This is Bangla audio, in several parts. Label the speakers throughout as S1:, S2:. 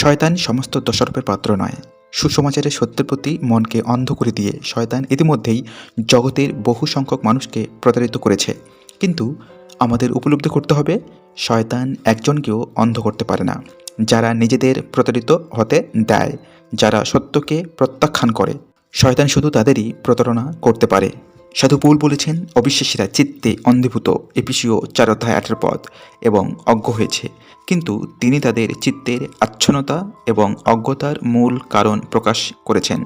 S1: শয়তান সমস্ত দোষারোপের পাত্র নয়। সুসমাচারের সত্যের প্রতি মনকে অন্ধ করে দিয়ে শয়তান ইতিমধ্যেই জগতের বহু সংখ্যক মানুষকে প্রতারিত করেছে। কিন্তু আমাদের উপলব্ধি করতে হবে, শয়তান একজনকেও অন্ধ করতে পারে না। যারা নিজেদের প্রতারিত হতে দেয়, যারা সত্যকে প্রত্যাখ্যান করে, শয়তান শুধু তাদেরই প্রতারণা করতে পারে। সাধু পুল বলেছেন, অবিশ্বাসীরা চিত্তে অন্ধীভূত এপিসিও চার অধ্যায় পদ এবং অজ্ঞ হয়েছে। কিন্তু তিনি তাদের চিত্তের আচ্ছন্নতা এবং অজ্ঞতার মূল কারণ প্রকাশ করেছেন।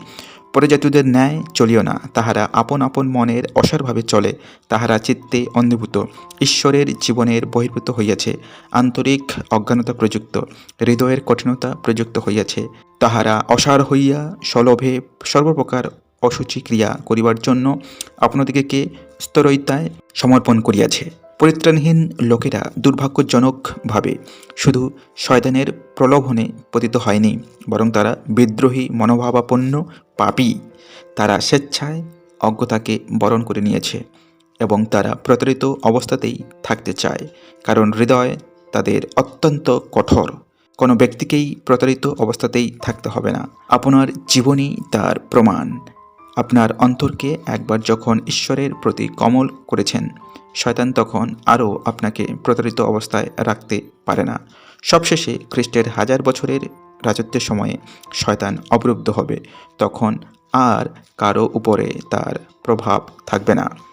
S1: পরজাতীয়দের ন্যায় চলিও না, তাহারা আপন আপন মনের অসারভাবে চলে, তাহারা চিত্তে অন্ধীভূত, ঈশ্বরের জীবনের বহির্ভূত হইয়াছে, আন্তরিক অজ্ঞানতা প্রযুক্ত, হৃদয়ের কঠিনতা প্রযুক্ত হইয়াছে, তাহারা অসার হইয়া, সলভে সর্বপ্রকার অসুচি ক্রিয়া করিবার জন্য আপনাদিগকে স্তরৈতায় সমর্পণ করিয়াছে। পরিত্রাণহীন লোকেরা দুর্ভাগ্যজনকভাবে শুধু শয়তানের প্রলোভনে পতিত হয়নি, বরং তারা বিদ্রোহী মনোভাবাপন্ন পাপী। তারা স্বেচ্ছায় অজ্ঞতাকে বরণ করে নিয়েছে এবং তারা প্রতারিত অবস্থাতেই থাকতে চায়, কারণ হৃদয় তাদের অত্যন্ত কঠোর। কোনো ব্যক্তিকেই প্রতারিত অবস্থাতেই থাকতে হবে না। আপনার জীবনই তার প্রমাণ। আপনার অন্তরকে একবার যখন ঈশ্বরের প্রতি কমল করেছেন, শয়তান তখন আরও আপনাকে প্রতারিত অবস্থায় রাখতে পারে না। সবশেষে খ্রিস্টের হাজার বছরের রাজত্বের সময়ে শয়তান অবরুদ্ধ হবে, তখন আর কারও উপরে তার প্রভাব থাকবে না।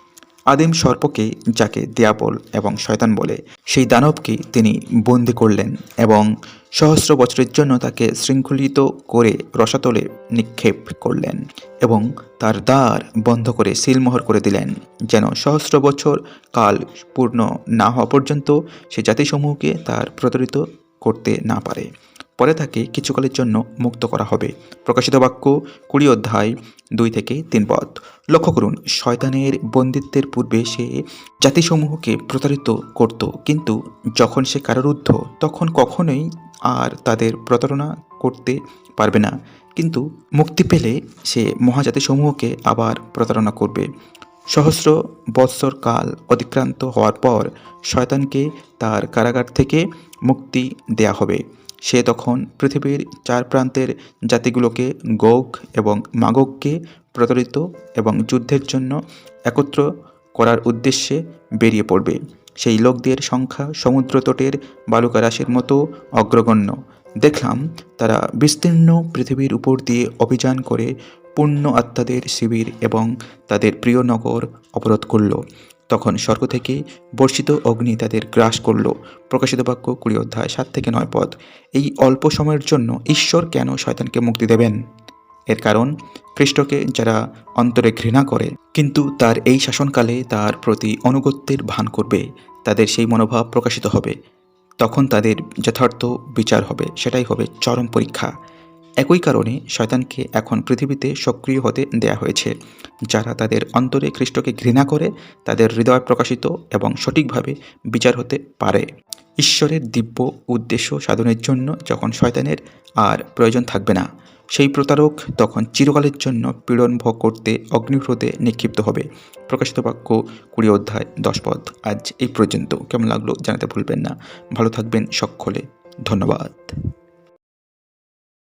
S1: আদিম সর্পকে যাকে দিয়াবল এবং শয়তান বলে, সেই দানবকে তিনি বন্দি করলেন এবং সহস্র বছরের জন্য তাকে শৃঙ্খলিত করে রসাতলে নিক্ষেপ করলেন এবং তার দ্বার বন্ধ করে সিলমোহর করে দিলেন, যেন সহস্র বছর কাল পূর্ণ না হওয়া পর্যন্ত সে জাতিসমূহকে তার প্রতারিত করতে না পারে। পরে তাকে কিছুকালের জন্য মুক্ত করা হবে। প্রকাশিত বাক্য কুড়ি অধ্যায় দুই থেকে তিন পদ। লক্ষ্য করুন, শয়তানের বন্দিত্বের পূর্বে সে জাতিসমূহকে প্রতারিত করত, কিন্তু যখন সে কারারুদ্ধ তখন কখনোই আর তাদের প্রতারণা করতে পারবে না। কিন্তু মুক্তি পেলে সে মহাজাতিসমূহকে আবার প্রতারণা করবে। সহস্র বৎসর কাল অতিক্রান্ত হওয়ার পর শয়তানকে তার কারাগার থেকে মুক্তি দেয়া হবে। সে তখন পৃথিবীর চার প্রান্তের জাতিগুলোকে গোগ এবং মাগগকে প্রতারিত এবং যুদ্ধের জন্য একত্র করার উদ্দেশ্যে বেরিয়ে পড়বে। সেই লোকদের সংখ্যা সমুদ্র তটের বালুকারাশের মতো অগ্রগণ্য। দেখলাম তারা বিস্তীর্ণ পৃথিবীর উপর দিয়ে অভিযান করে পূর্ণ আত্মাদের শিবির এবং তাদের প্রিয় নগর অবরোধ করল। তখন স্বর্গ থেকে বর্ষিত অগ্নি তাদের গ্রাস করল। প্রকাশিত বাক্য কুড়ি অধ্যায় সাত থেকে নয় পদ। এই অল্প সময়ের জন্য ঈশ্বর কেন শয়তানকে মুক্তি দেবেন? এর কারণ, খ্রিস্টকে যারা অন্তরে ঘৃণা করে, কিন্তু তার এই শাসনকালে তার প্রতি অনুগত্যের ভান করবে। তাদের সেই মনোভাব প্রকাশিত হবে। তখন তাদের যথার্থ বিচার হবে। সেটাই হবে চরম পরীক্ষা। একই কারণে শয়তানকে এখন পৃথিবীতে সক্রিয় হতে দেয়া হয়েছে। যারা তাদের অন্তরে খ্রিস্টকে ঘৃণা করে, তাদের হৃদয় প্রকাশিত এবং সঠিকভাবে বিচার হতে পারে। ঈশ্বরের দিব্য উদ্দেশ্য সাধনের জন্য যখন শয়তানের আর প্রয়োজন থাকবে না, সেই প্রতারক তখন চিরকালের জন্য পীড়ন ভোগ করতে অগ্নিহ্রদে নিক্ষিপ্ত হবে। প্রকাশিত বাক্য কুড়ি অধ্যায় দশ পদ। আজ এই পর্যন্ত। কেমন লাগল জানাতে ভুলবেন না। ভালো থাকবেন সকলে। ধন্যবাদ।